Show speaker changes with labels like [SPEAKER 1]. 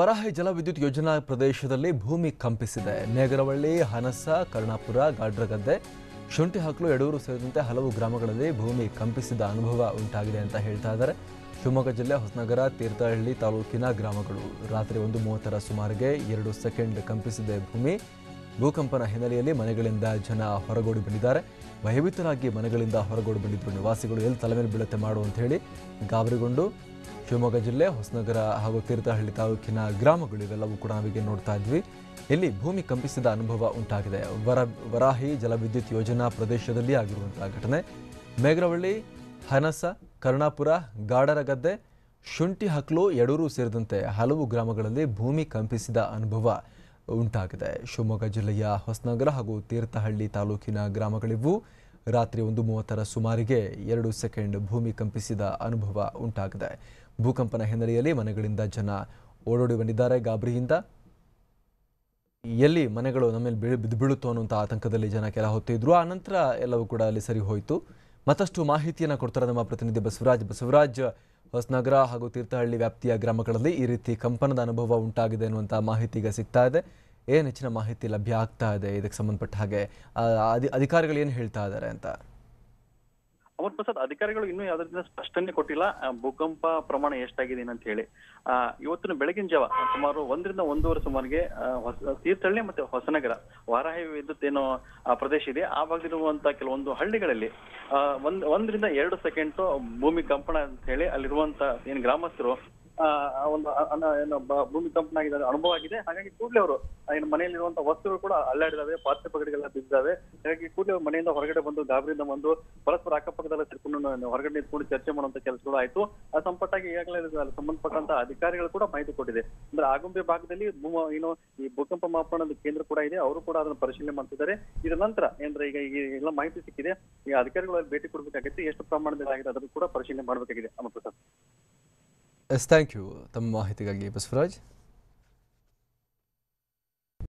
[SPEAKER 1] ವರಾಹಿ ಜಲವಿದ್ಯುತ್ ಯೋಜನಾ ಪ್ರದೇಶದಲ್ಲಿ ಭೂಮಿ ಕಂಪಿಸಿದೆ. ನೇಗರವಳ್ಳಿ, ಹನಸ, ಕರ್ಣಾಪುರ, ಗಾಡ್ರಗದ್ದೆ ಶುಂಠಿ ಹಾಕಲು ಯಡೂರು ಸೇರಿದಂತೆ ಹಲವು ಗ್ರಾಮಗಳಲ್ಲಿ ಭೂಮಿ ಕಂಪಿಸಿದ ಅನುಭವ ಉಂಟಾಗಿದೆ ಅಂತ ಹೇಳ್ತಾ ಇದ್ದಾರೆ. ಶಿವಮೊಗ್ಗ ಜಿಲ್ಲೆ ಹೊಸನಗರ, ತೀರ್ಥಹಳ್ಳಿ ತಾಲೂಕಿನ ಗ್ರಾಮಗಳು ರಾತ್ರಿ ಒಂದು ಮೂವತ್ತರ ಸುಮಾರಿಗೆ ಎರಡು ಸೆಕೆಂಡ್ ಕಂಪಿಸಿದೆ ಭೂಮಿ. ಭೂಕಂಪನ ಹಿನ್ನೆಲೆಯಲ್ಲಿ ಮನೆಗಳಿಂದ ಜನ ಹೊರಗೋಡಿ ಬಂದಿದ್ದಾರೆ. ಭಯಭೀತರಾಗಿ ಮನೆಗಳಿಂದ ಹೊರಗೋಡಿ ಬಂದಿದ್ದರು ನಿವಾಸಿಗಳು ಎಲ್ಲಿ ತಲೆ ಮೇಲೆ ಬೀಳುತ್ತೆ ಮಾಡು ಹೇಳಿ ಗಾಬರಿಗೊಂಡು ಶಿವಮೊಗ್ಗ ಜಿಲ್ಲೆ, ಹೊಸನಗರ ಹಾಗೂ ತೀರ್ಥಹಳ್ಳಿ ತಾಲೂಕಿನ ಗ್ರಾಮಗಳು ಇವೆಲ್ಲವೂ ಕೂಡ ನಾವಿಗೆ ನೋಡ್ತಾ ಇದ್ವಿ. ಇಲ್ಲಿ ಭೂಮಿ ಕಂಪಿಸಿದ ಅನುಭವ ಉಂಟಾಗಿದೆ. ವರ, ವರಾಹಿ ಜಲವಿದ್ಯುತ್ ಯೋಜನಾ ಪ್ರದೇಶದಲ್ಲಿ ಆಗಿರುವಂತಹ ಘಟನೆ. ಮೇಘರವಳ್ಳಿ, ಹನಸ, ಕರ್ಣಾಪುರ, ಗಾಡರಗದ್ದೆ, ಶುಂಠಿ ಹಕ್ಲು, ಯಡೂರು ಸೇರಿದಂತೆ ಹಲವು ಗ್ರಾಮಗಳಲ್ಲಿ ಭೂಮಿ ಕಂಪಿಸಿದ ಅನುಭವ. ಉಂಟಾಗಿದೆ. ಶಿವಮೊಗ್ಗ ಜಿಲ್ಲೆಯ ಹೊಸನಗರ ಹಾಗೂ ತೀರ್ಥಹಳ್ಳಿ ತಾಲೂಕಿನ ಗ್ರಾಮಗಳಿವು ರಾತ್ರಿ ಒಂದು ಮೂವತ್ತರ ಸುಮಾರಿಗೆ ಎರಡು ಸೆಕೆಂಡ್ ಭೂಮಿ ಕಂಪಿಸಿದ ಅನುಭವ ಉಂಟಾಗಿದೆ. ಭೂಕಂಪನ ಹಿನ್ನೆಲೆಯಲ್ಲಿ ಮನೆಗಳಿಂದ ಜನ ಓಡೋಡಿ ಬಂದಿದ್ದಾರೆ. ಗಾಬರಿಯಿಂದ ಎಲ್ಲಿ ಮನೆಗಳು ನಮ್ಮ ಬಿದ್ದು ಬೀಳುತ್ತೋ ಅನ್ನುವಂಥ ಆತಂಕದಲ್ಲಿ ಜನ ಕೆಲ ಹೊತ್ತಿದ್ರು ಆ ನಂತರ ಎಲ್ಲವೂ ಕೂಡ ಅಲ್ಲಿ ಸರಿ ಹೋಯಿತು. ಮತ್ತಷ್ಟು ಮಾಹಿತಿಯನ್ನು ಕೊಡ್ತಾರೆ ನಮ್ಮ ಪ್ರತಿನಿಧಿ ಬಸವರಾಜ್. ಬಸವರಾಜ್, ಹೊಸನಗರ ಹಾಗೂ ತೀರ್ಥಹಳ್ಳಿ ವ್ಯಾಪ್ತಿಯ ಗ್ರಾಮಗಳಲ್ಲಿ ಈ ರೀತಿ ಕಂಪನದ ಅನುಭವ ಉಂಟಾಗಿದೆ ಅನ್ನುವಂಥ ಮಾಹಿತಿ ಈಗ ಸಿಗ್ತಾ ಇದೆ. ಏನು ಹೆಚ್ಚಿನ ಮಾಹಿತಿ ಲಭ್ಯ ಆಗ್ತಾ ಇದೆ ಇದಕ್ಕೆ ಸಂಬಂಧಪಟ್ಟ ಹಾಗೆ? ಅಧಿಕಾರಿಗಳು ಏನು ಹೇಳ್ತಾ ಇದ್ದಾರೆ ಅಂತ?
[SPEAKER 2] ಅಮರ್ ಪ್ರಸಾದ್ ಅಧಿಕಾರಿಗಳು ಇನ್ನೂ ಯಾವ್ದ್ರಿಂದ ಸ್ಪಷ್ಟನೆ ಕೊಟ್ಟಿಲ್ಲ. ಭೂಕಂಪ ಪ್ರಮಾಣ ಎಷ್ಟಾಗಿದೆ ಅಂತ ಹೇಳಿ. ಆ, ಇವತ್ತಿನ ಬೆಳಗಿನ ಜಾವ ಸುಮಾರು ಒಂದರಿಂದ ಒಂದೂವರೆ ಸುಮಾರಿಗೆ ತೀರ್ಥಹಳ್ಳಿ ಮತ್ತೆ ಹೊಸನಗರ ವಾರಾಹಿ ವಿದ್ಯುತ್ ಏನೋ ಪ್ರದೇಶ ಇದೆ. ಆ ಭಾಗದಲ್ಲಿರುವಂತಹ ಕೆಲವೊಂದು ಹಳ್ಳಿಗಳಲ್ಲಿ ಒಂದ್ ಒಂದರಿಂದ ಎರಡು ಸೆಕೆಂಡ್ ಭೂಮಿ ಕಂಪನ ಅಂತ ಹೇಳಿ ಅಲ್ಲಿರುವಂತ ಏನ್ ಗ್ರಾಮಸ್ಥರು ಒಂದು ಏನು, ಬ- ಭೂಮಿ ಕಂಪನ ಆಗಿದೆ ಅದು ಅನುಭವ ಆಗಿದೆ. ಹಾಗಾಗಿ ಕೂಡಲೇ ಅವರು ಏನು ಮನೆಯಲ್ಲಿರುವಂತ ವಸ್ತುಗಳು ಕೂಡ ಅಲ್ಲಾಡಿದಾವೆ ಪಾತ್ರೆ ಪಗಡಿಗೆಲ್ಲ ಬಿದ್ದಾವೆ ಹಾಗಾಗಿ ಕೂಡಲೇ ಅವರು ಮನೆಯಿಂದ ಹೊರಗಡೆ ಬಂದು, ಗಾಬರಿಯಿಂದ ಬಂದು, ಪರಸ್ಪರ ಅಕ್ಕಪಕ್ಕದಲ್ಲ ಸೇರ್ಕೊಂಡು, ನ- ಹೊರಗಡೆ ನಿಂತ್ಕೊಂಡು ಚರ್ಚೆ ಮಾಡುವಂತ ಕೆಲಸಗಳು ಆಯ್ತು. ಆ, ಸಂಪಟ್ಟಾಗಿ ಈಗಾಗಲೇ ಸಂಬಂಧಪಟ್ಟಂತ ಅಧಿಕಾರಿಗಳು ಕೂಡ ಮಾಹಿತಿ ಕೊಟ್ಟಿದೆ. ಅಂದ್ರೆ ಆಗುಂಬೆ ಭಾಗದಲ್ಲಿ ಏನು, ಈ ಭೂಕಂಪ ಮಾಪನದ ಕೇಂದ್ರ ಕೂಡ ಇದೆ. ಅವರು ಕೂಡ ಅದನ್ನು ಪರಿಶೀಲನೆ ಮಾಡ್ತಿದ್ದಾರೆ. ಇದರ ನಂತರ, ಅಂದ್ರೆ ಈಗ ಈ ಎಲ್ಲ ಮಾಹಿತಿ ಸಿಕ್ಕಿದೆ. ಈ ಅಧಿಕಾರಿಗಳು ಭೇಟಿ ಕೊಡಬೇಕಾಗತ್ತೆ. ಎಷ್ಟು ಪ್ರಮಾಣದಲ್ಲಿ ಆಗಿದೆ ಅದನ್ನು ಕೂಡ ಪರಿಶೀಲನೆ ಮಾಡಬೇಕಾಗಿದೆ. ಅಮೃತ
[SPEAKER 1] ಎಸ್ ಥ್ಯಾಂಕ್ ಯು ತಮ್ಮ ಮಾಹಿತಿಗಾಗಿ ಬಸವರಾಜ್